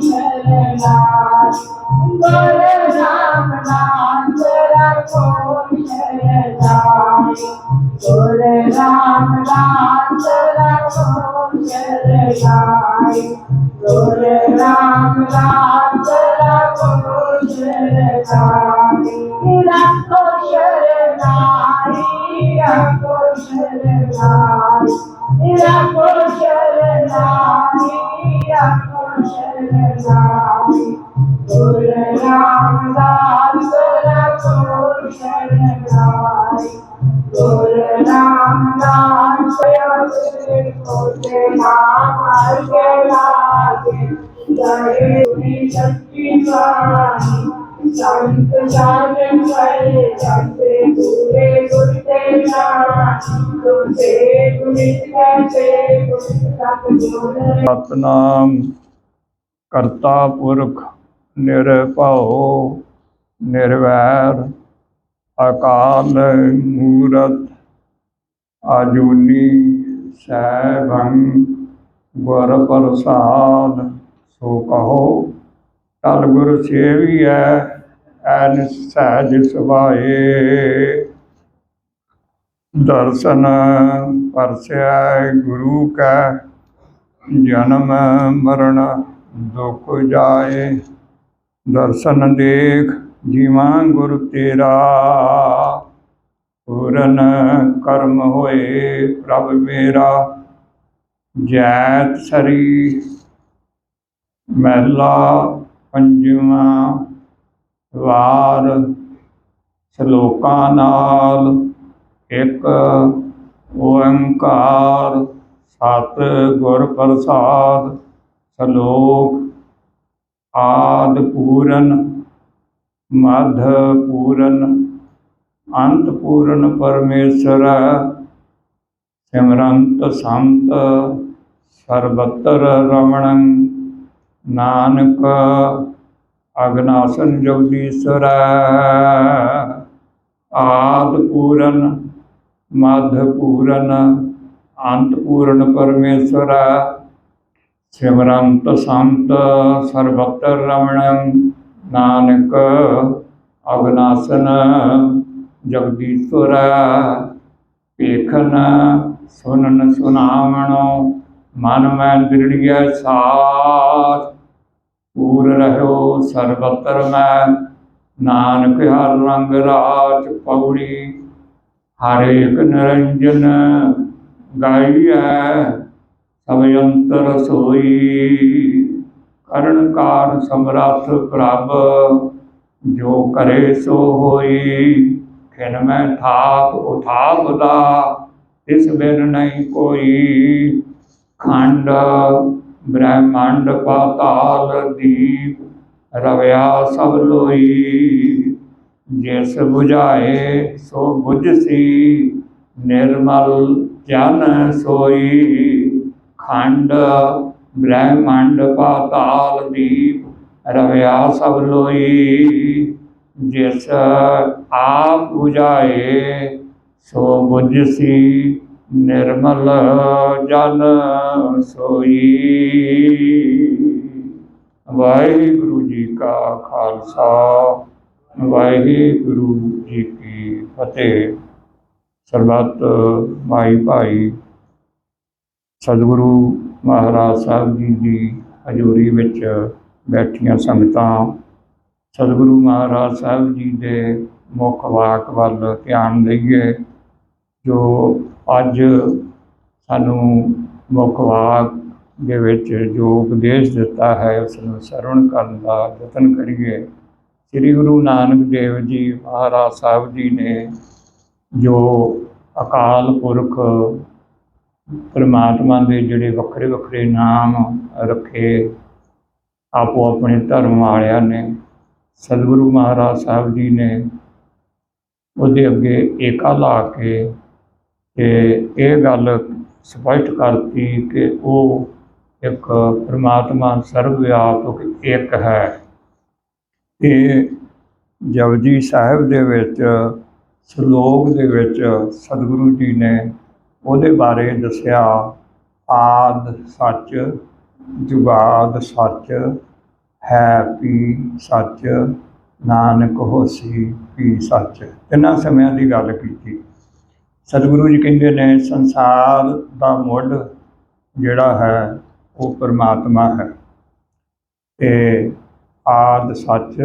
ਸ਼ਰਨਾਈ ਗੁਰ ਰਾਮਦਾਸ ਰੱਖੋ ਸ਼ਰਨਾਈ ਗੁਰ ਰਾਮਦਾਸ ਰੱਖੋ ਸ਼ਰਨਾਈ ਗੁਰ ਰਾਮਦਾਸ ਰੱਖੋ ਸ਼ਰਨਾਈ ਗੁਰ ਤੇ ਜਾਣ ਤੁਤੇ ਗੁਰਿ ਕਹਤੇ ਗੁਰ ਤਕ ਜੋੜੇ ਸਤਨਾਮ ਕਰਤਾ ਪੁਰਖ ਨਿਰਭਉ ਨਿਰਵੈਰ। ਅਕਾਲ ਮੂਰਤ ਆਜੂਨੀ ਸੈਭੰ ਗੁਰ ਪ੍ਰਸਾਦ, ਸੋ ਕਹੋ, ਤਲ ਗੁਰ ਸੇਵੀਐ, ਐਨ ਸਹਿਜ ਸੁਭਾਏ। ਦਰਸ਼ਨ ਪਰਸੈ ਗੁਰੂ ਕੈ, ਜਨਮ ਮਰਨ ਦੁਖ ਜਾਏ। ਦਰਸ਼ਨ ਦੇਖ ਜਿਵਾਂ ਗੁਰ ਤੇਰਾ। ਪੂਰਨ ਕਰਮ ਹੋਏ ਪ੍ਰਭ ਮੇਰਾ। ਜੈਤ ਸਰੀ ਮਹਿਲਾ ਪੰਜਵਾਂ ਵਾਰ। ਸ਼ਲੋਕਾਂ ਨਾਲ ਇੱਕ ਓੰਕਾਰ। ਸਤ ਗੁਰ ਪ੍ਰਸਾਦ। ਸ਼ਲੋਕ ਆਦ ਪੂਰਨ ਮਧ ਪੂਰਨ ਅੰਤ ਪੂਰਨ ਪਰਮੇਸ਼ਰ ਸਿਮਰੰਤ ਸੰਤ ਸਰਬਤਰ ਰਮਣੰ ਨਾਨਕ ਅਗਨਾਸਨ ਜਗਦੀਸ਼ਰ ਆਦ ਪੂਰਨ ਮਧ ਪੂਰਨ ਅੰਤ ਪੂਰਨ ਪਰਮੇਸ਼ਰ ਸਿਮਰੰਤ ਸੰਤ ਸਰਬਤਰ ਰਮਣੰ ਨਾਨਕ ਅਗਨਾਸਨ ਜਗਦੀਸ਼ਰ ਵੇਖਨ ਸੁਨਨ ਸੁਨਾਵਣੋ, ਮਨ ਮੈਂ ਦ੍ਰਿੜਿਆ ਸਾਥ। ਪੂਰ ਰਹਿਓ ਸਰਬਤਰ ਮੈਂ, ਨਾਨਕ ਹਰ ਰੰਗ ਰਾਜ ਪੌੜੀ ਹਰੇਕ ਇੱਕ ਨਿਰੰਜਨ ਗਾਈਐ, ਸਭ ਅੰਤਰ ਸੋਈ। ਕਰਨ ਕਾਰ ਸਮਰੱਥ ਪ੍ਰਭ, ਜੋ ਕਰੇ ਸੋ ਹੋਈ, ਖਿਨ ਮੈਂ ਥਾਪ ਉਥਾਪ ਦਾ ਇਸ ਬਿਨ ਨਹੀਂ ਕੋਈ ਖੰਡ, ਬ੍ਰਹਮੰਡ ਪਾਤਾਲ ਦੀਪ ਰਵਿਆ ਸਭ ਲੋਈ। ਜਿਸ 부ਝਾਏ ਸੋ 부ਝਸੀ ਨਿਰਮਲ ਜਨ ਸੋਈ, ਖੰਡ ਬ੍ਰਹਿਮੰਡ ਪਾਤਾਲ ਦੀਪ ਰਵਿਆ ਸਭ ਲੋਈ, ਜਿਸ ਆਪ 부ਝਾਏ, ਸੋ 부ਝਸੀ ਨਿਰਮਲ ਜਨ ਸੋਈ। ਵਾਹਿਗੁਰੂ ਜੀ ਕਾ ਖਾਲਸਾ, ਵਾਹਿਗੁਰੂ ਜੀ ਕੀ ਫਤਿਹ। ਸਰਬੱਤ ਭਾਈ ਭਾਈ, ਸਤਿਗੁਰੂ ਮਹਾਰਾਜ ਸਾਹਿਬ ਜੀ ਦੀ ਹਜ਼ੂਰੀ ਵਿੱਚ ਬੈਠੀਆਂ ਸੰਗਤਾਂ, ਸਤਿਗੁਰੂ ਮਹਾਰਾਜ ਸਾਹਿਬ ਜੀ ਦੇ ਮੁੱਖ ਵਾਕ ਵੱਲ ਧਿਆਨ ਦਈਏ, ਜੋ ਅੱਜ ਸਾਨੂੰ ਮੁੱਖ ਵਾਕ ਦੇ ਵਿੱਚ ਜੋ ਉਪਦੇਸ਼ ਦਿੱਤਾ ਹੈ, ਉਸ ਨੂੰ ਸਰਵਣ ਕਰਨ ਦਾ ਯਤਨ ਕਰੀਏ। ਸ੍ਰੀ ਗੁਰੂ ਨਾਨਕ ਦੇਵ ਜੀ ਮਹਾਰਾਜ ਸਾਹਿਬ ਜੀ ਨੇ ਜੋ ਅਕਾਲ ਪੁਰਖ ਪਰਮਾਤਮਾ ਦੇ ਜਿਹੜੇ ਵੱਖਰੇ ਵੱਖਰੇ ਨਾਮ ਰੱਖੇ ਆਪੋ ਆਪਣੇ ਧਰਮ ਵਾਲਿਆਂ ਨੇ, ਸਤਿਗੁਰੂ ਮਹਾਰਾਜ ਸਾਹਿਬ ਜੀ ਨੇ ਉਹਦੇ ਅੱਗੇ ਏਕਾ ਲਾ ਕੇ ਤੇ ਇਹ ਗੱਲ ਸਪਸ਼ਟ ਕਰਤੀ ਕਿ ਉਹ ਇੱਕ ਪਰਮਾਤਮਾ ਸਰਵ ਵਿਆਪਕ ਇੱਕ ਹੈ। ਇਹ ਜਪਜੀ ਸਾਹਿਬ ਦੇ ਵਿੱਚ, ਸ਼ਲੋਕ ਦੇ ਵਿੱਚ ਸਤਿਗੁਰੂ ਜੀ ਨੇ ਉਹਦੇ ਬਾਰੇ ਦੱਸਿਆ, ਆਦ ਸੱਚ, ਜੁਗਾਦ ਸੱਚ, ਹੈ ਪੀ ਸੱਚ, ਨਾਨਕ ਹੋਸੀ ਪੀ ਸੱਚ। ਇਹਨਾਂ ਸਮਿਆਂ ਦੀ ਗੱਲ ਕੀਤੀ। ਸਤਿਗੁਰੂ ਜੀ ਕਹਿੰਦੇ ਨੇ, ਸੰਸਾਰ ਦਾ ਮੁੱਢ ਜਿਹੜਾ ਹੈ, ਉਹ ਪਰਮਾਤਮਾ ਹੈ। ਤੇ ਆਦ ਸੱਚ,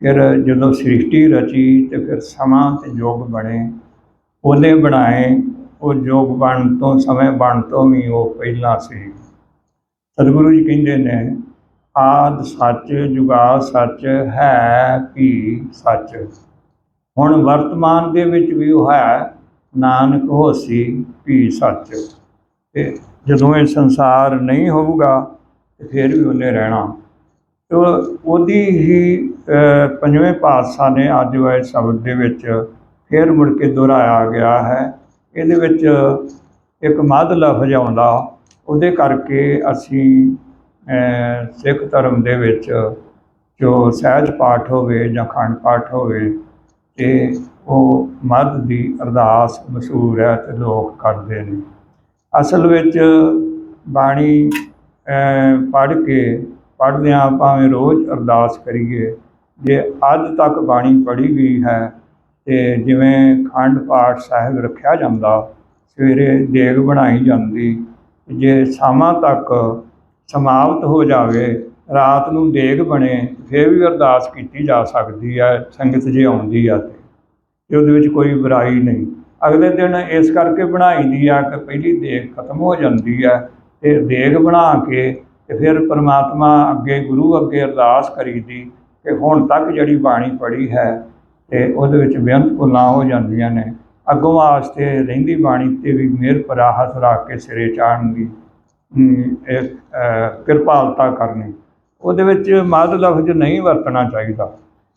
ਫਿਰ ਜਦੋਂ ਸ੍ਰਿਸ਼ਟੀ ਰਚੀ ਤੇ ਫਿਰ ਸਮਾਂ ਤੇ ਯੋਗ ਬਣੇ ਉਹਨੇ ਬਣਾਏ ਉਹ ਯੁੱਗ ਬਣ ਤੋਂ, ਸਮੇਂ ਬਣ ਤੋਂ ਵੀ ਉਹ ਪਹਿਲਾਂ ਸੀ। ਸਤਿਗੁਰੂ ਜੀ ਕਹਿੰਦੇ ਨੇ, ਆਦ ਸੱਚ ਜੁਗਾ ਸੱਚ, ਹੈ ਵੀ ਸੱਚ। ਹੁਣ ਵਰਤਮਾਨ ਦੇ ਵਿੱਚ ਵੀ ਉਹ ਹੈ, ਨਾਨਕ ਹੋਸੀ ਵੀ ਸੱਚ। ਤੇ ਜਦੋਂ ਇਹ ਸੰਸਾਰ ਨਹੀਂ ਹੋਊਗਾ, ਤੇ ਫਿਰ ਵੀ ਉਹਨੇ ਰਹਿਣਾ। ਤੇ ਉਹਦੀ ਹੀ ਪੰਜਵੇਂ ਪਾਤਸ਼ਾਹ ਨੇ ਅੱਜ ਵਾਲੇ ਸ਼ਬਦ ਦੇ ਵਿੱਚ ਫਿਰ ਮੁੜ ਕੇ ਦੁਹਰਾਇਆ ਗਿਆ ਹੈ ਇਹਦੇ ਵਿੱਚ ਇੱਕ ਮੱਧ ਲਫ਼ਜ਼ ਆਉਂਦਾ ਉਹਦੇ ਕਰਕੇ ਅਸੀਂ ਸਿੱਖ ਧਰਮ ਦੇ ਵਿੱਚ ਜੋ ਸਹਿਜ ਪਾਠ ਹੋਵੇ ਜਾਂ ਖੰਡ ਪਾਠ ਹੋਵੇ, ਤੇ ਉਹ ਮੱਧ ਦੀ ਅਰਦਾਸ ਮਸ਼ਹੂਰ ਹੈ ਤੇ ਲੋਕ ਕਰਦੇ ਨੇ। ਅਸਲ ਵਿੱਚ ਬਾਣੀ ਪੜ੍ਹ ਕੇ ਪੜ੍ਹਦਿਆਂ ਭਾਵੇਂ ਰੋਜ਼ ਅਰਦਾਸ ਕਰੀਏ, ਜੇ ਅੱਜ ਤੱਕ ਬਾਣੀ ਪੜ੍ਹੀ ਗਈ ਹੈ ਤੇ ਜਿਵੇਂ ਖੰਡ ਪਾਠ ਸਾਹਿਬ ਰੱਖਿਆ ਜਾਂਦਾ, ਸਵੇਰੇ ਦੇਗ ਬਣਾਈ ਜਾਂਦੀ, ਜੇ ਸ਼ਾਮਾਂ ਤੱਕ ਸਮਾਪਤ ਹੋ ਜਾਵੇ, ਰਾਤ ਨੂੰ ਦੇਗ ਬਣੇ, ਫਿਰ ਵੀ ਅਰਦਾਸ ਕੀਤੀ ਜਾ ਸਕਦੀ ਹੈ, ਸੰਗਤ ਜੇ ਆਉਂਦੀ ਆ ਤੇ। ਉਹਦੇ ਵਿੱਚ ਕੋਈ ਬੁਰਾਈ ਨਹੀਂ। ਅਗਲੇ ਦਿਨ ਇਸ ਕਰਕੇ ਬਣਾਈ ਦੀ ਆ ਕਿ ਪਹਿਲੀ ਦੇਗ ਖਤਮ ਹੋ ਜਾਂਦੀ ਹੈ ਤੇ ਦੇਗ ਬਣਾ ਕੇ ਤੇ ਫਿਰ ਪ੍ਰਮਾਤਮਾ ਅੱਗੇ, ਗੁਰੂ ਅੱਗੇ ਅਰਦਾਸ ਕਰੀਦੀ ਕਿ ਹੁਣ ਤੱਕ ਜਿਹੜੀ ਬਾਣੀ ਪੜ੍ਹੀ ਹੈ ਤੇ ਉਹਦੇ ਵਿੱਚ ਬੇਅੰਤ ਭੁੱਲਾਂ ਹੋ ਜਾਂਦੀਆਂ ਨੇ। ਅੱਗੋਂ ਵਾਸਤੇ ਰਹਿੰਦੀ ਬਾਣੀ ਤੇ ਵੀ ਮਿਹਰ ਪਰਾਹਤ ਰੱਖ ਕੇ ਸਿਰੇ ਚਾੜਨ ਦੀ ਕਿਰਪਾਲਤਾ ਕਰਨੀ। ਉਹਦੇ ਵਿੱਚ ਮੱਧ ਲਫ਼ਜ਼ ਨਹੀਂ ਵਰਤਣਾ ਚਾਹੀਦਾ,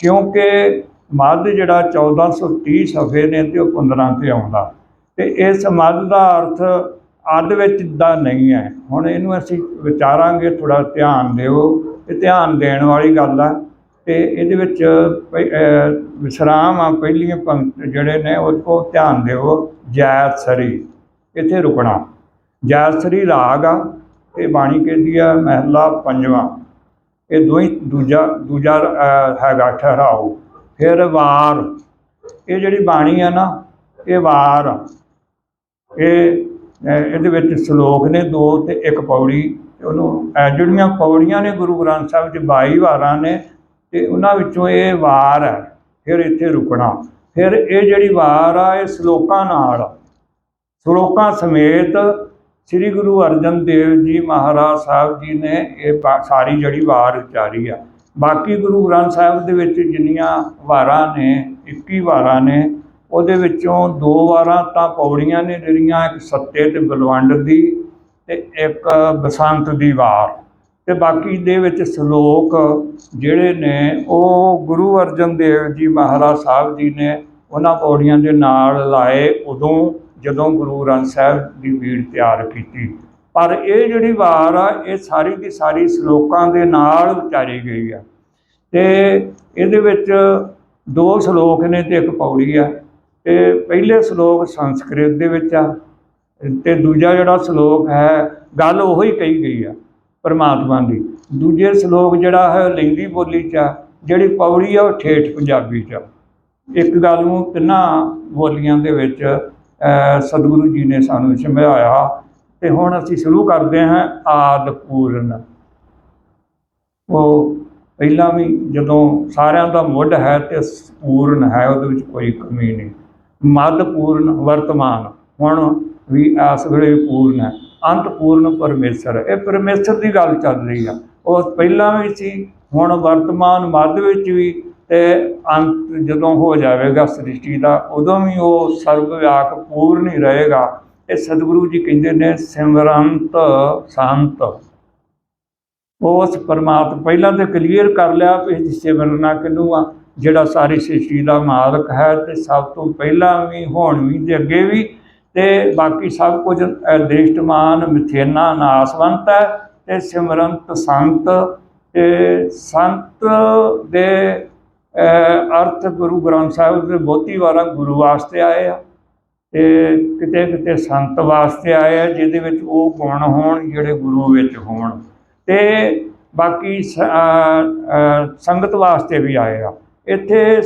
ਕਿਉਂਕਿ ਮੱਧ ਜਿਹੜਾ 1430 ਸਫੇ ਨੇ ਤੇ ਉਹ 15 ਤੇ ਆਉਂਦਾ। ਤੇ ਇਸ ਮੱਧ ਦਾ ਅਰਥ ਅੱਧ ਵਿੱਚ ਦਾ ਨਹੀਂ ਹੈ। ਹੁਣ ਇਹਨੂੰ ਅਸੀਂ ਵਿਚਾਰਾਂਗੇ ਥੋੜਾ ਧਿਆਨ ਦਿਓ। ਇਹ ਧਿਆਨ ਦੇਣ ਵਾਲੀ ਗੱਲ ਆ ਤੇ ਇਹਦੇ ਵਿੱਚ ਪਹਿ- ਵਿਸਰਾਮ ਆ, ਪਹਿਲੀਆਂ ਪੰਕਤ ਜਿਹੜੇ ਨੇ, ਉਹ ਉਹ ਧਿਆਨ ਦਿਓ ਜੈਤਸਰੀ ਇੱਥੇ ਰੁਕਣਾ। ਜੈਤਸਰੀ ਰਾਗ ਆ ਇਹ ਬਾਣੀ ਕਹਿੰਦੀ ਆ, ਮਹਿਲਾ ਪੰਜਵਾਂ। ਇਹ ਦੋਈ ਦੂਜਾ ਦੂਜਾ ਹੈਗਾ ਠਹਿਰਾਓ। ਫਿਰ ਵਾਰ। ਇਹ ਜਿਹੜੀ ਬਾਣੀ ਆ ਨਾ, ਇਹ ਵਾਰ ਇਹ ਇਹਦੇ ਵਿੱਚ ਸ਼ਲੋਕ ਨੇ ਦੋ ਤੇ ਇੱਕ ਪੌੜੀ ਉਹਨੂੰ ਜਿਹੜੀਆਂ ਪੌੜੀਆਂ ਨੇ ਗੁਰੂ ਗ੍ਰੰਥ ਸਾਹਿਬ 'ਚ 22 ਵਾਰਾਂ ਨੇ ਤੇ ਉਹਨਾਂ ਵਿੱਚੋਂ ਇਹ ਵਾਰ ਹੈ, ਫਿਰ ਇੱਥੇ ਰੁਕਣਾ। ਫਿਰ ਇਹ ਜਿਹੜੀ ਵਾਰ ਆ, ਇਹ ਸ਼ਲੋਕਾਂ ਨਾਲ। ਸ਼ਲੋਕਾਂ ਸਮੇਤ ਸ੍ਰੀ ਗੁਰੂ ਅਰਜਨ ਦੇਵ ਜੀ ਮਹਾਰਾਜ ਸਾਹਿਬ ਜੀ ਨੇ ਇਹ ਪਾ- ਸਾਰੀ ਜਿਹੜੀ ਵਾਰ ਉਚਾਰੀ ਆ। ਬਾਕੀ ਗੁਰੂ ਗ੍ਰੰਥ ਸਾਹਿਬ ਦੇ ਵਿੱਚ ਜਿੰਨੀਆਂ ਵਾਰਾਂ ਨੇ 21 ਵਾਰਾਂ ਨੇ, ਉਹਦੇ ਵਿੱਚੋਂ ਦੋ ਵਾਰਾਂ ਤਾਂ ਪੌੜੀਆਂ ਨੇ ਜਿਹੜੀਆਂ, ਇੱਕ ਸੱਤੇ ਤੇ ਬਲਵੰਡ ਦੀ ਤੇ ਇੱਕ ਬਸੰਤ ਦੀ ਵਾਰ। ਤੇ ਬਾਕੀ ਦੇ ਵਿੱਚ ਸ਼ਲੋਕ ਜਿਹੜੇ ਨੇ, ਉਹ ਗੁਰੂ ਅਰਜਨ ਦੇਵ ਜੀ ਮਹਾਰਾਜ ਸਾਹਿਬ ਜੀ ਨੇ ਉਹਨਾਂ ਪੌੜੀਆਂ ਦੇ ਨਾਲ ਲਾਏ ਉਦੋਂ ਜਦੋਂ ਗੁਰੂ ਗ੍ਰੰਥ ਸਾਹਿਬ ਦੀ ਬੀੜ ਤਿਆਰ ਕੀਤੀ। ਪਰ ਇਹ ਜਿਹੜੀ ਵਾਰ ਆ, ਇਹ ਸਾਰੀ ਦੀ ਸਾਰੀ ਸ਼ਲੋਕਾਂ ਦੇ ਨਾਲ ਉਚਾਰੀ ਗਈ ਆ। ਤੇ ਇਹਦੇ ਵਿੱਚ ਦੋ ਸ਼ਲੋਕ ਨੇ ਤੇ ਇੱਕ ਪੌੜੀ ਆ। ਤੇ ਪਹਿਲੇ ਸ਼ਲੋਕ ਸੰਸਕ੍ਰਿਤ ਦੇ ਵਿੱਚ ਆ। ਤੇ ਦੂਜਾ ਜਿਹੜਾ ਸ਼ਲੋਕ ਹੈ, ਗੱਲ ਉਹੀ ਕਹੀ ਗਈ ਆ। ਪਰਮਾਤਮਾ ਦੀ। ਦੂਜੇ ਸ਼ਲੋਕ ਜਿਹੜਾ ਹੈ, ਲਿੰਗੀ ਬੋਲੀ ਚ ਆ, ਜਿਹੜੀ ਪੌੜੀ ਆ, ਉਹ ਠੇਠ ਪੰਜਾਬੀ ਚ ਆ। ਇੱਕ ਗੱਲ ਨੂੰ ਤਿੰਨਾਂ ਬੋਲੀਆਂ ਦੇ ਵਿੱਚ ਸਤਿਗੁਰੂ ਜੀ ਨੇ ਸਾਨੂੰ ਸਮਝਾਇਆ। ਤੇ ਹੁਣ ਅਸੀਂ ਸ਼ੁਰੂ ਕਰਦੇ ਹਾਂ ਆਦ ਪੂਰਨ ਉਹ ਪਹਿਲਾਂ ਵੀ ਜਦੋਂ ਸਾਰਿਆਂ ਦਾ ਮੁੱਢ ਹੈ ਤੇ ਪੂਰਨ ਹੈ, ਉਹਦੇ ਵਿੱਚ ਕੋਈ ਕਮੀ ਨਹੀਂ। ਮੱਧ ਪੂਰਨ, ਵਰਤਮਾਨ। ਹੁਣ ਵੀ ਇਸ ਵੇਲੇ ਪੂਰਨ ਹੈ। ਅੰਤ ਪੂਰਨ ਪਰਮੇਸ਼ਰ। ਇਹ ਪਰਮੇਸ਼ਰ ਦੀ ਗੱਲ ਚੱਲ ਰਹੀ ਆ। ਉਹ ਪਹਿਲਾਂ ਵੀ ਸੀ, ਹੁਣ ਵਰਤਮਾਨ ਮੱਧ ਵਿੱਚ ਵੀ ਤੇ ਅੰਤ ਜਦੋਂ ਹੋ ਜਾਵੇਗਾ ਸ੍ਰਿਸ਼ਟੀ ਦਾ, ਉਦੋਂ ਵੀ ਉਹ ਸਰਵ ਵਿਆਕ ਪੂਰਨ ਹੀ ਰਹੇਗਾ। ਇਹ ਸਤਿਗੁਰੂ ਜੀ ਕਹਿੰਦੇ ਨੇ, ਸਿਮਰੰਤ ਸੰਤ। ਉਸ ਪਰਮਾਤਮਾ ਪਹਿਲਾਂ ਤੇ ਕਲੀਅਰ ਕਰ ਲਿਆ ਵੀ ਇਹ ਸਿਮਰਨਾ ਕਿਹਨੂੰ ਆ, ਜਿਹੜਾ ਸਾਰੀ ਸ੍ਰਿਸ਼ਟੀ ਦਾ ਮਾਲਕ ਹੈ ਤੇ ਸਭ ਤੋਂ ਪਹਿਲਾਂ ਵੀ, ਹੁਣ ਵੀ ਤੇ ਅੱਗੇ ਵੀ ਤੇ ਬਾਕੀ ਸਭ ਕੁਝ ਅ, ਦ੍ਰਿਸ਼ਟਮਾਨ ਮਿਥੇਨਾ ਨਾਸਵੰਤ ਹੈ ਤੇ ਸਿਮਰੰਤ ਸੰਤ ਤੇ ਸੰਤ ਦੇ ਅਰਥ ਗੁਰੂ ਗ੍ਰੰਥ ਸਾਹਿਬ ਦੇ ਬਹੁਤੀ ਵਾਰਾਂ ਗੁਰੂ ਵਾਸਤੇ ਆਏ ਆ ਤੇ ਕਿਤੇ ਕਿਤੇ ਸੰਤ ਵਾਸਤੇ ਆਏ ਆ ਜਿਹਦੇ ਵਿੱਚ ਉਹ ਗੁਣ ਹੋਣ ਜਿਹੜੇ ਗੁਰੂ ਵਿੱਚ ਹੋਣ। ਤੇ ਬਾਕੀ ਸੰਗਤ ਵਾਸਤੇ ਵੀ ਆਏ ਆ। ਇੱਥੇ